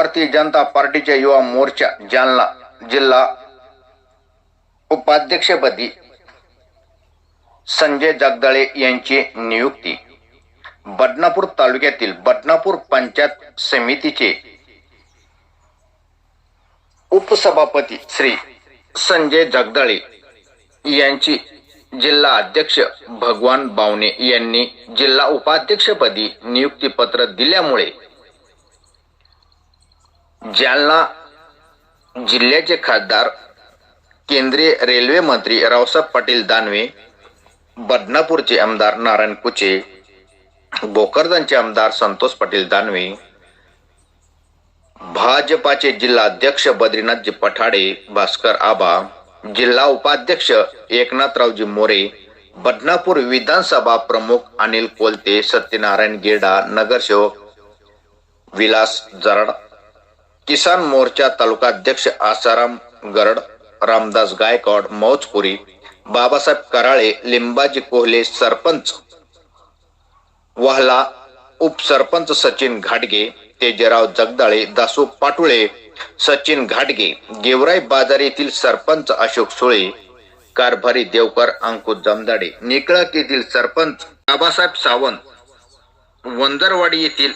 भारतीय जनता पार्टीच्या युवा मोर्चा जालना जिल्हा उपाध्यक्षपदी संजय जगदाळे यांची नियुक्ती. बदनापूर तालुक्यातील बदनापूर पंचायत समितीचे उपसभापती श्री संजय जगदाळे यांची जिल्हा अध्यक्ष भगवान बावणे यांनी जिल्हा उपाध्यक्षपदी नियुक्तीपत्र दिल्यामुळे जालना जिल्ह्याचे खासदार केंद्रीय रेल्वे मंत्री रावसाहेब पाटील दानवे बदनापूरचे आमदार नारायण कुचे भोकरदनचे आमदार संतोष पाटील दानवे भाजपाचे जिल्हाध्यक्ष बद्रीनाथजी पठाडे भास्कर आबा जिल्हा उपाध्यक्ष एकनाथरावजी मोरे बदनापूर विधानसभा प्रमुख अनिल कोलते सत्यनारायण गेडा नगरसेवक विलास जरड किसान मोर्चा तालुकाध्यक्ष आसाराम गरड रामदास गायकवाड मौजपुरी बाबासाहेब कराळे लिंबाजी कोहले सरपंच वाहला उपसरपंच सचिन घाटगे तेजराव जगदाळे दासू पाटुळे सचिन घाटगे गेवराई बाजार येथील सरपंच अशोक सुळे कारभारी देवकर अंकुश जमदाडे निकळक येथील सरपंच बाबासाहेब सावंत वंदरवाडी येथील